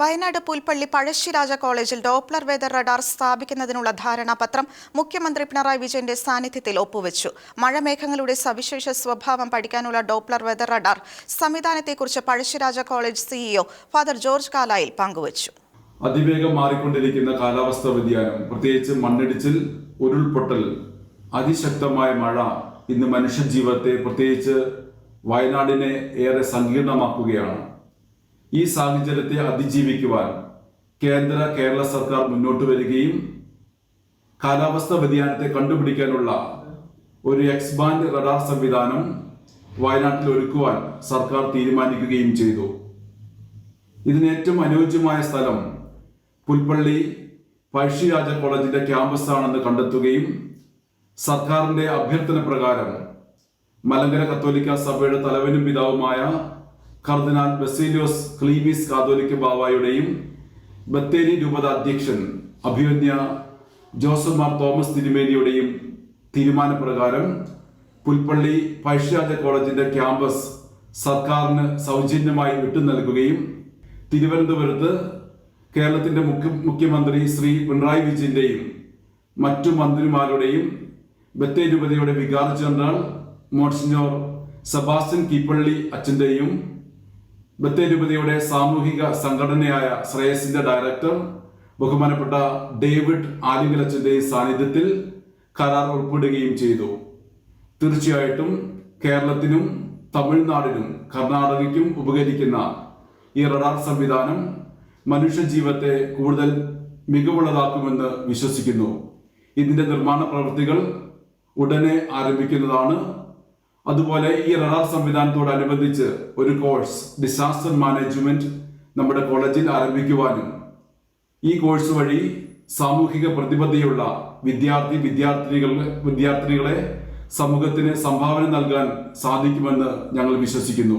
വയനാട് പുൽപ്പള്ളി പഴശ്ശിരാജ കോളേജിൽ Doppler weather radar സ്ഥാപിക്കുന്നതിനുള്ള ധാരണാപത്രം മുഖ്യമന്ത്രി പിണറായി വിജയന്റെ സാന്നിധ്യത്തിൽ ഒപ്പുവെച്ചു. മഴമേഘങ്ങളുടെ സവിശേഷ സ്വഭാവം പഠിക്കാനുള്ള Doppler weather radar സംവിധാനത്തെക്കുറിച്ച് Pazhassi Raja college CEO father George Kalayil പങ്കുവച്ചു. അതിവേഗം മാറിക്കൊണ്ടിരിക്കുന്ന കാലാവസ്ഥാ വ്യതിയാനം പ്രത്യേകിച്ച് മണ്ണിടിച്ചിൽ ഉരുൾപൊട്ടൽ അതിശക്തമായ മഴ ഇന്ന് മനുഷ്യജീവിതത്തെ പ്രത്യേകിച്ച് വയനാടിനെ ഏറെ സങ്കീർണമാക്കുകയാണ്. ഈ സാഹചര്യത്തെ അതിജീവിക്കുവാൻ കേന്ദ്ര കേരള സർക്കാർ മുന്നോട്ട് വരികയും കാലാവസ്ഥാ വ്യതിയാനത്തെ കണ്ടുപിടിക്കാനുള്ള ഒരു എക്സ്ബാൻഡ് റഡാർ സംവിധാനം വയനാട്ടിൽ ഒരുക്കുവാൻ സർക്കാർ തീരുമാനിക്കുകയും ചെയ്തു. ഇതിന് ഏറ്റവും അനുയോജ്യമായ സ്ഥലം പുൽപ്പള്ളി പഴശ്ശിരാജ കോളേജിന്റെ ക്യാമ്പസാണെന്ന് കണ്ടെത്തുകയും സർക്കാരിന്റെ അഭ്യർത്ഥന പ്രകാരം മലങ്കര കത്തോലിക്ക സഭയുടെ തലവനും പിതാവുമായ കർദിനാൾ ബസേലിയോസ് ക്ലീമിസ് കാതോലിക്ക ബാവായുടെയും ബത്തേരി രൂപത അധ്യക്ഷൻ അഭിമന്യ ജോസഫ് മാർ തോമസ് തിരുമേനിയുടെയും തീരുമാനപ്രകാരം പുൽപ്പള്ളി പഴശ്ശിരാജ കോളേജിന്റെ ക്യാമ്പസ് സർക്കാരിന് സൗജന്യമായി വിട്ടു നൽകുകയും തിരുവനന്തപുരത്ത് കേരളത്തിന്റെ മുഖ്യ മുഖ്യമന്ത്രി ശ്രീ പിണറായി വിജയന്റെയും മറ്റു മന്ത്രിമാരുടെയും ബത്തേരി രൂപതയുടെ vicar general monsignor Sebastian Keeppally അച്ഛന്റെയും ബത്തേരി രൂപതയുടെ സാമൂഹിക സംഘടനയായ ശ്രേയസിന്റെ ഡയറക്ടർ ബഹുമാനപ്പെട്ട ഡേവിഡ് ആലിംഗലച്ചന്റെ സാന്നിധ്യത്തിൽ കരാർ ഉൾപ്പെടുകയും ചെയ്തു. തീർച്ചയായിട്ടും കേരളത്തിനും തമിഴ്നാടിനും കർണാടകയ്ക്കും ഉപകരിക്കുന്ന ഈ റഡാർ സംവിധാനം മനുഷ്യജീവിതത്തെ കൂടുതൽ മികവുള്ളതാക്കുമെന്ന് വിശ്വസിക്കുന്നു. ഇതിന്റെ നിർമ്മാണ പ്രവൃത്തികൾ ഉടനെ ആരംഭിക്കുന്നതാണ് അതുപോലെ ഈ റഡാർ സംവിധാനത്തോടനുബന്ധിച്ച് ഒരു കോഴ്സ് ഡിസാസ്റ്റർ മാനേജ്മെന്റ് നമ്മുടെ കോളേജിൽ ആരംഭിക്കുവാനും ഈ കോഴ്സ് വഴി സാമൂഹിക പ്രതിബദ്ധതയുള്ള വിദ്യാർത്ഥി വിദ്യാർത്ഥിനികൾ വിദ്യാർത്ഥിനികളെ സമൂഹത്തിന് സംഭാവന നൽകാൻ സാധിക്കുമെന്ന് ഞങ്ങൾ വിശ്വസിക്കുന്നു.